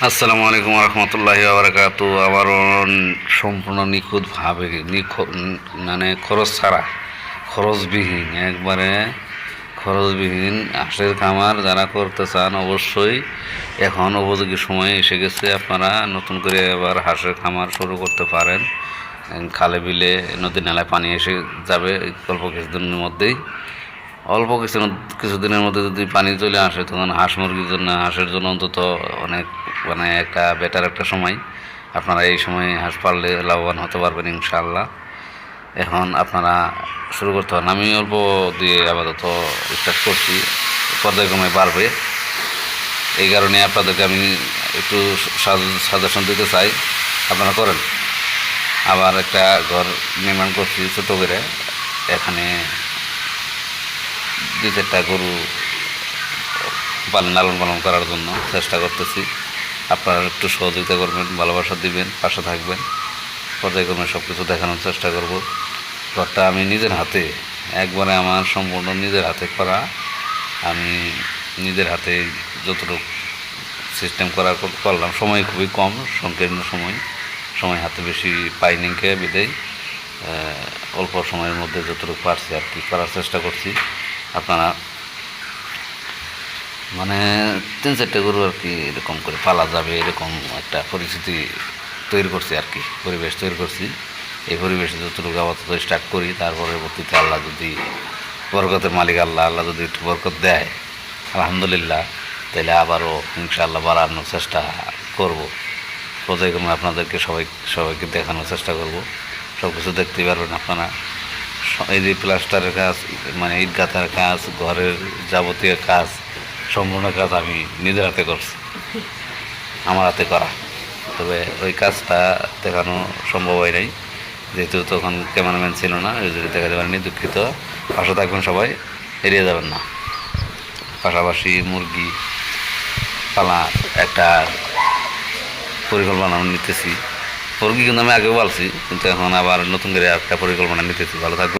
আসসালামু আলাইকুম রহমতুল্লাহি আবরাকাতু আবারও সম্পূর্ণ নিখুঁতভাবে নিখ- মানে খরচ ছাড়া, খরচবিহীন, একবারে খরচবিহীন হাঁসের খামার যারা করতে চান অবশ্যই এখন উপযোগী সময় এসে গেছে। আপনারা নতুন করে এবার হাঁসের খামার শুরু করতে পারেন। খালে বিলে নদী নালায় পানি এসে যাবে অল্প কিছুদিনের মধ্যেই। অল্প কিছু, কিছুদিনের মধ্যে যদি পানি চলে আসে, তখন হাঁস মুরগির জন্য, হাঁসের জন্য অন্তত অনেক মানে একটা বেটার একটা সময়। আপনারা এই সময় হাঁস পাললে লাভবান হতে পারবেন ইনশাআল্লাহ। এখন আপনারা শুরু করতে পারেন আমি অল্প দিয়ে আপাতত স্টার্ট করছি। পর্যায়ক্রমে বাড়বে। এই কারণে আপনাদেরকে আমি একটু সাজেশন দিতে চাই। আপনারা করেন। আবার একটা ঘর নির্মাণ করছি ছোটো করে। এখানে দুই চারটা গরু পালন, লালন পালন করার জন্য চেষ্টা করতেছি। আপনারা একটু সহযোগিতা করবেন, ভালোবাসা দিবেন, পাশে থাকবেন। পর্যায়ক্রমে সব কিছু দেখানোর চেষ্টা করব। ঘরটা আমি নিজের হাতে, একবারে আমার সম্পূর্ণ নিজের হাতে করা। আমি নিজের হাতে যতটুকু সিস্টেম করার করলাম। সময় খুবই কম, সংকীর্ণ সময়। সময় হাতে বেশি পাইনি কে বিদায়। অল্প সময়ের মধ্যে যতটুকু পারছি আর কি করার চেষ্টা করছি। আপনারা মানে তিন চারটে গরু আর কি এরকম করে পালা যাবে, এরকম একটা পরিস্থিতি তৈরি করছি আর কি, পরিবেশ তৈরি করছি। এই পরিবেশে যতটুকু আপাতত স্টার্ট করি, তার পরবর্তীতে আল্লাহ যদি বরকতের মালিক আল্লাহ আল্লাহ যদি একটু বরকত দেয়, আলহামদুলিল্লাহ তাহলে আবারও ইনশাআল্লাহ বাড়ানোর চেষ্টা করব। পর্যায়ক্রমে আপনাদেরকে সবাই, সবাইকে দেখানোর চেষ্টা করব। সব কিছু দেখতে পারবেন আপনারা। এই যে প্লাস্টারের কাজ মানে গাঁথার কাজ, ঘরের যাবতীয় কাজ সম্পূর্ণ কাজ আমি নিজের হাতে করছি। আমার হাতে করা। তবে ওই কাজটা দেখানো সম্ভব হয় নাই। যেহেতু তখন ক্যামেরাম্যান ছিল না ওই জন্য দেখা যাবে না দুঃখিত। পাশে থাকবেন সবাই, এড়িয়ে যাবেন না। পাশাপাশি মুরগি পালা একটা পরিকল্পনা নিতেছি। মুরগি কিন্তু আমি আগেও বলছি কিন্তু এখন আবার নতুন করে একটা পরিকল্পনা নিতেছি। ভালো থাকবে